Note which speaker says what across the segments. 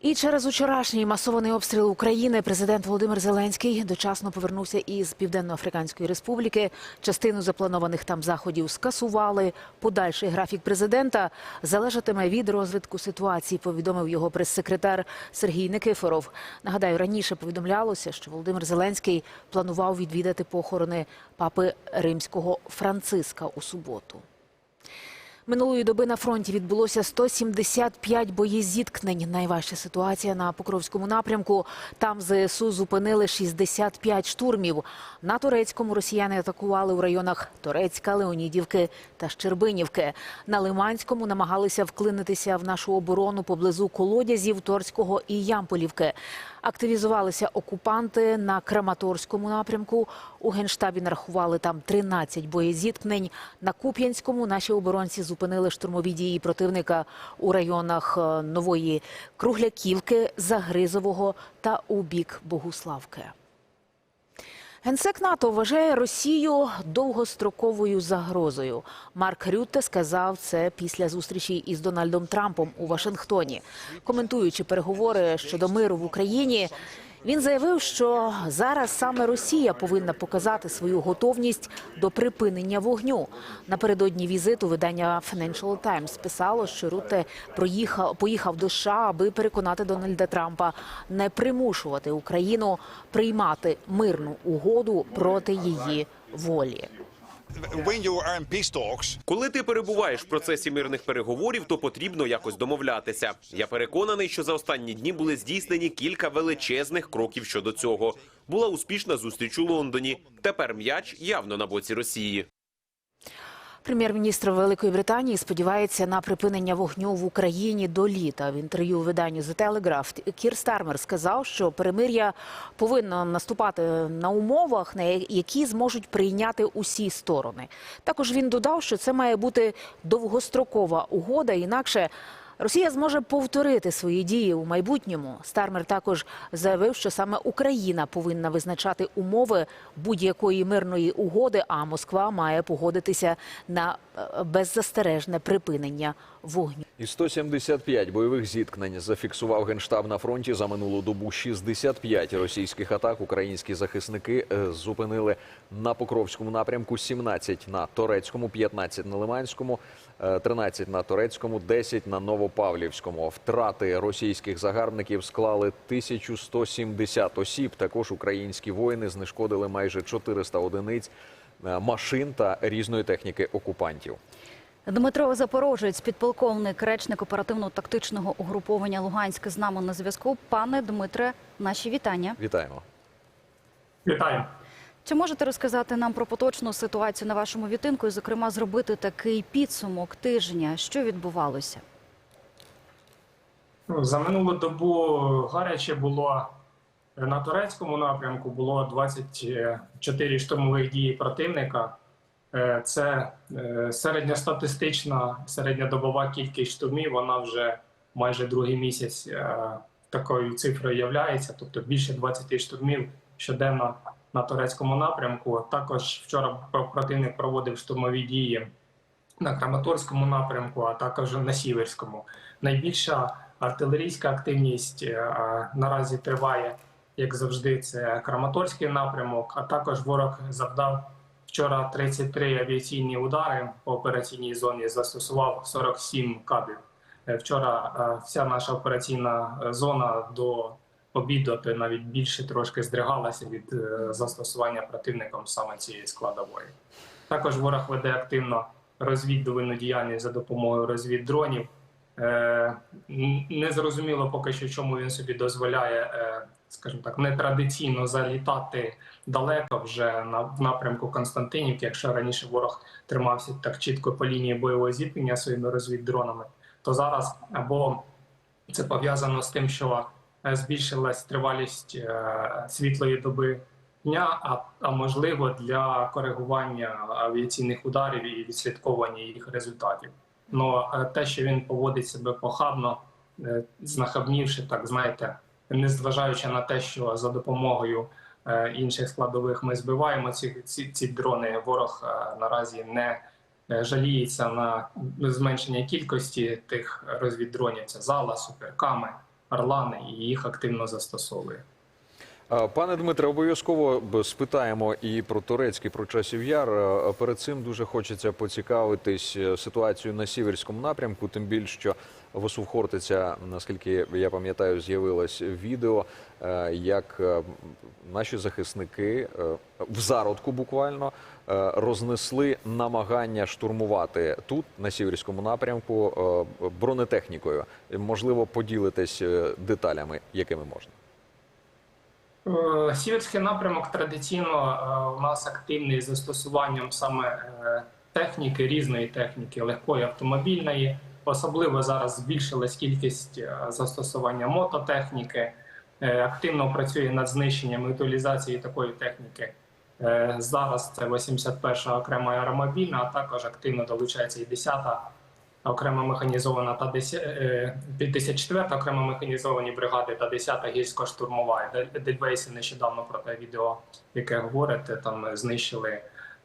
Speaker 1: І через учорашній масований обстріл України президент Володимир Зеленський дочасно повернувся із Південно-Африканської Республіки. Частину запланованих там заходів скасували. Подальший графік президента залежатиме від розвитку ситуації. Повідомив його прес-секретар Сергій Никифоров. Нагадаю, раніше повідомлялося, що Володимир Зеленський планував відвідати похорони папи римського Франциска у суботу. Минулої доби на фронті відбулося 175 боєзіткнень. Найважча ситуація на Покровському напрямку. Там ЗСУ зупинили 65 штурмів. На Турецькому росіяни атакували у районах Торецька, Леонідівки та Щербинівки. На Лиманському намагалися вклинитися в нашу оборону поблизу Колодязів, Торського і Ямполівки. Активізувалися окупанти на Краматорському напрямку. У генштабі нарахували там 13 боєзіткнень. На Куп'янському наші оборонці зупинили штурмові дії противника у районах е, Нової Кругляківки, Загризового та у бік Богуславки. Генсек НАТО вважає Росію довгостроковою загрозою. Марк Рютте сказав це після зустрічі із Дональдом Трампом у Вашингтоні. Коментуючи переговори щодо миру в Україні, він заявив, що зараз саме Росія повинна показати свою готовність до припинення вогню. Напередодні візиту видання Financial Times писало, що Рутте проїхав поїхав до США, аби переконати Дональда Трампа не примушувати Україну приймати мирну угоду проти її волі.
Speaker 2: Коли ти перебуваєш в процесі мирних переговорів, то потрібно якось домовлятися. Я переконаний, що за останні дні були здійснені кілька величезних кроків щодо цього. Була успішна зустріч у Лондоні. Тепер м'яч явно на боці Росії.
Speaker 1: Прем'єр-міністр Великої Британії сподівається на припинення вогню в Україні до літа. В інтерв'ю виданню The Telegraph Кір Стармер сказав, що перемир'я повинно наступати на умовах, на які зможуть прийняти усі сторони. Також він додав, що це має бути довгострокова угода, інакше. Росія зможе повторити свої дії у майбутньому. Стармер також заявив, що саме Україна повинна визначати умови будь-якої мирної угоди, а Москва має погодитися на е, беззастережне припинення вогню.
Speaker 3: І 175 бойових зіткнень зафіксував генштаб на фронті за минулу добу. 65 російських атак українські захисники е, зупинили на Покровському напрямку, 17 на Торецькому, 15 на Лиманському, е, 13 на Торецькому, 10 на Новопавлівському. Втрати російських загарбників склали 1170 осіб. Також українські воїни знешкодили майже 400 одиниць е, машин та різної техніки окупантів.
Speaker 4: Дмитро Запорожець, підполковник, речник оперативно-тактичного угруповання Луганське з нами на зв'язку. Пане Дмитре, наші вітання.
Speaker 3: Вітаємо.
Speaker 5: Вітаю.
Speaker 4: Чи можете розказати нам про поточну ситуацію на вашому відтинку і, зокрема, зробити такий підсумок тижня, що відбувалося?
Speaker 5: Ну, За минулу добу гаряче було на турецькому напрямку. Було 24 штурмових дії противника. Е, Це е, середньостатистична середньодобова кількість штурмів. Вона вже майже другий місяць е, такою цифрою являється, тобто більше 20 штурмів щоденно на турецькому напрямку. Також вчора противник проводив штурмові дії на Краматорському напрямку, а також на Сіверському. Найбільша артилерійська активність наразі триває, як завжди, це Краматорський напрямок. А також ворог завдав вчора 33 авіаційні удари по операційній зоні, застосував 47 кабів. Е, Вчора е, вся наша операційна е, зона до обіду, то навіть більше трошки здригалася від застосування противником саме цієї складової. Також ворог веде активно розвідувальну діяльність за допомогою розвіддронів. Е, н- Незрозуміло поки що, чому він собі дозволяє, скажімо так, нетрадиційно залітати далеко вже на в напрямку Константинівки. Якщо раніше ворог тримався так чітко по лінії бойового зіткнення своїми розвіддронами, то зараз або це пов'язано з тим, що е, збільшилась тривалість е, світлої доби дня, а, а можливо для коригування авіаційних ударів і відслідковування їх результатів. Ну те, що він поводить себе похабно, знахабнівши, так знаєте, не зважаючи на те, що за допомогою е, інших складових ми збиваємо ці, ці, ці дрони. Ворог е, наразі не е, жаліється на зменшення кількості тих розвіддронів. Це зала, суперками, Орлани і їх активно застосовує.
Speaker 3: Пане Дмитре, обов'язково спитаємо і про Турецький, про часів яр. Перед цим дуже хочеться поцікавитись е, ситуацією на сіверському напрямку, тим більше, що в Хортиця, наскільки я пам'ятаю, з'явилось відео, е, як е, наші захисники е, в зародку буквально е, рознесли намагання штурмувати тут, на сіверському напрямку, е, бронетехнікою. Можливо, поділитесь е, деталями, якими можна.
Speaker 5: Е, Сіверський напрямок традиційно е, у нас активний застосуванням саме е, техніки, різної техніки, легкої автомобільної. Особливо зараз збільшилась кількість застосування мототехніки. Активно працює над знищенням і утилізацією такої техніки. Зараз це 81-ша окрема аеромобільна, а також активно долучається і 10-та окрема механізована та 10, е, 54-та окремо механізовані бригади та 10-та гірсько-штурмова. Де- Дельвейси нещодавно про те відео, яке говорите, там знищили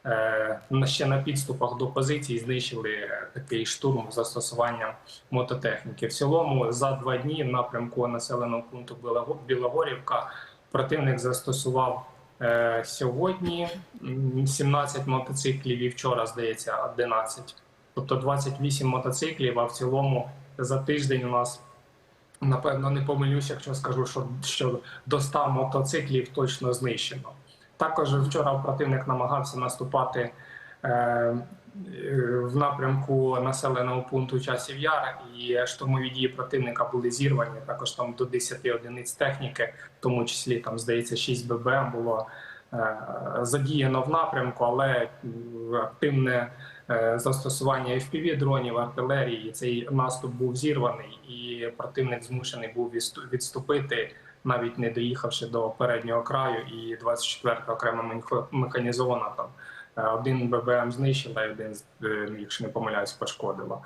Speaker 5: е, на- ще на підступах до позицій, знищили е, такий штурм з застосуванням мототехніки. В цілому за два дні в напрямку населеного пункту Білого- Білогорівка противник застосував е, сьогодні м, 17 мотоциклів і вчора, здається, 11 тобто 28 мотоциклів. А в цілому за тиждень у нас напевно не помилюсь, якщо скажу, що, що до 100 мотоциклів точно знищено. Також вчора противник намагався наступати е, в напрямку населеного пункту часів яр, і штурмові дії противника були зірвані. Також там до 10 одиниць техніки, в тому числі там здається 6 ББМ було е, задіяно в напрямку, але активне застосування FPV дронів, артилерії. Цей наступ був зірваний, і противник змушений був відступити, навіть не доїхавши до переднього краю. І 24-та окрема механізована там е, один ББМ знищила, один, е, якщо не помиляюсь, пошкодила.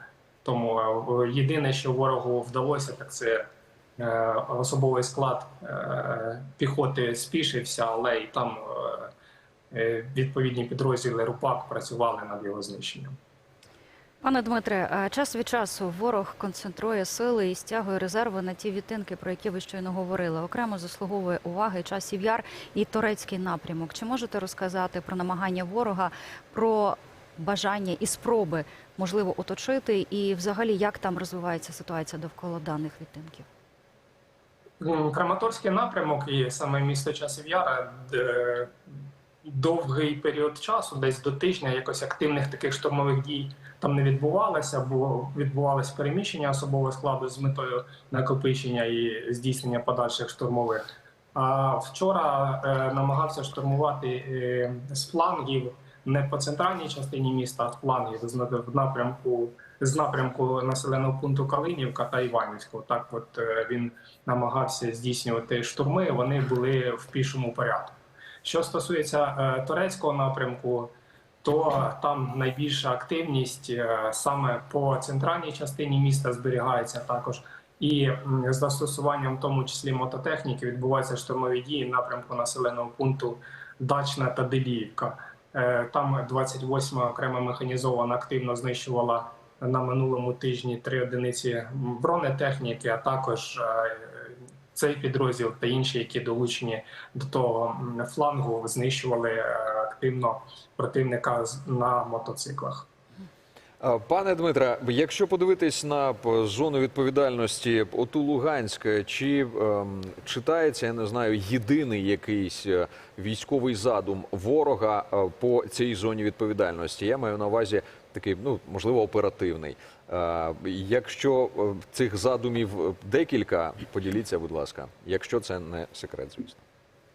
Speaker 5: Тому е, єдине, що ворогу вдалося, так це е, особовий склад е, піхоти спішився, але і там е, е, відповідні підрозділи РУПАК працювали над його знищенням.
Speaker 4: Пане Дмитре, час від часу ворог концентрує сили і стягує резерви на ті відтинки, про які ви щойно говорили. Окремо заслуговує уваги часів яр і турецький напрямок. Чи можете розказати про намагання ворога, про бажання і спроби можливо оточити, і взагалі як там розвивається ситуація довкола даних відтинків?
Speaker 5: Краматорський напрямок і саме місто Часів Яра довгий період часу, десь до тижня, якось активних таких штурмових дій там не відбувалося, бо відбувалось переміщення особового складу з метою накопичення і здійснення подальших штурмових. А вчора е, намагався штурмувати е, з флангів не по центральній частині міста, а з флангів з напрямку з напрямку населеного пункту Калинівка та Іванівського. Так, от е, він намагався здійснювати штурми. Вони були в пішому порядку. Що стосується е, турецького напрямку, то там найбільша активність е, саме по центральній частині міста зберігається також. І з застосуванням, в тому числі мототехніки, відбуваються штурмові дії напрямку населеного пункту Дачна та Деліївка. Е, Там 28 окрема механізована активно знищувала на минулому тижні три одиниці бронетехніки, а також цей підрозділ та інші, які долучені до того флангу, знищували е, активно противника на мотоциклах.
Speaker 3: Пане Дмитре, якщо подивитись на зону відповідальності ОТУ Луганськ, чи ем, читається, я не знаю, єдиний якийсь е, військовий задум ворога е, по цій зоні відповідальності? Я маю на увазі такий, ну можливо, оперативний. Е, якщо е, цих задумів е, декілька, поділіться, будь ласка, якщо це не секрет, звісно.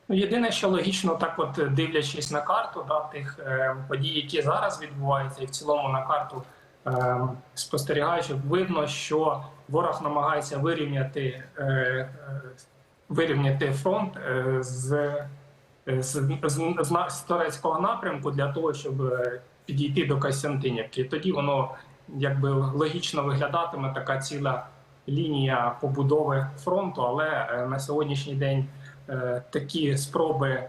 Speaker 5: Ну, Єдине, що логічно, так от дивлячись на карту, да, тих е, подій, які зараз відбуваються, і в цілому на карту е, спостерігаючи, видно, що ворог намагається вирівняти, е, вирівняти фронт е, з, з, з, з, з турецького напрямку для того, щоб е, підійти до Костянтинівки. Тоді воно якби логічно виглядатиме така ціла лінія побудови фронту, але е, на сьогоднішній день е, такі спроби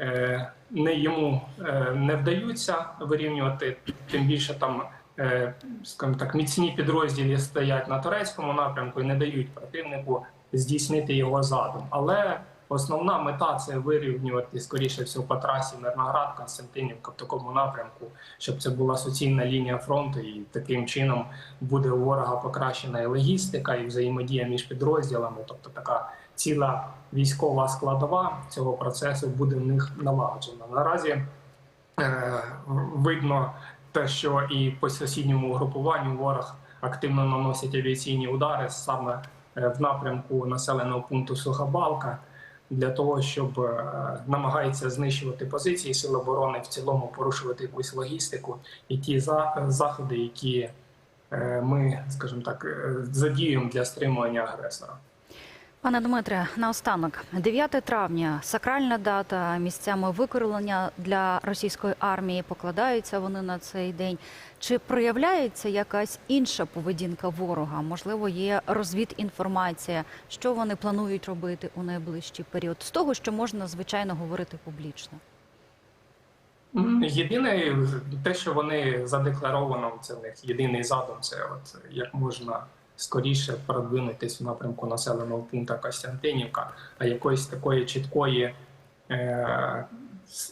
Speaker 5: е, не йому е, не вдаються вирівнювати. Тим більше там, е, скажімо так, міцні підрозділі стоять на турецькому напрямку і не дають противнику здійснити його задум. Але основна мета це вирівнювати скоріше всього по трасі Мирноград, Константинівка в такому напрямку, щоб це була суцільна лінія фронту, і таким чином буде у ворога покращена і логістика, і взаємодія між підрозділами, тобто така ціла військова складова цього процесу буде в них налагоджена. Наразі е, видно те, що і по сусідньому групуванню ворог активно наносить авіаційні удари саме е, в напрямку населеного пункту Сухобалка для того, щоб е, намагається знищувати позиції Сил оборони, в цілому порушувати якусь логістику і ті заходи, які е, ми, скажімо так, задіємо задіюємо для стримування агресора.
Speaker 4: Пане Дмитре, наостанок, 9 травня, сакральна дата, місцями викорилення для російської армії, покладаються вони на цей день. Чи проявляється якась інша поведінка ворога? Можливо, є розвідінформація, що вони планують робити у найближчий період, з того, що можна звичайно говорити публічно.
Speaker 5: Єдине, те, що вони задекларовано, це в них єдиний задум, це от як можна скоріше продвинутись в напрямку населеного пункту Костянтинівка, а якоїсь такої чіткої е,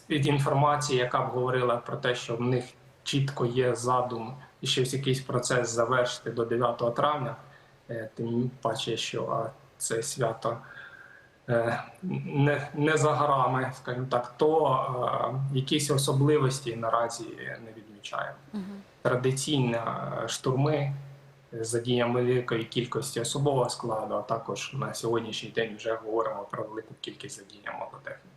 Speaker 5: інформації, яка б говорила про те, що в них чітко є задум і щось якийсь процес завершити до 9 травня, е, тим паче, що а, це свято е, не, не за горами, скажімо так, то е, якісь особливості наразі не відмічаємо. Традиційні е, штурми задіям великої кількості особового складу, а також на сьогоднішній день вже говоримо про велику кількість задіяння мототехніки.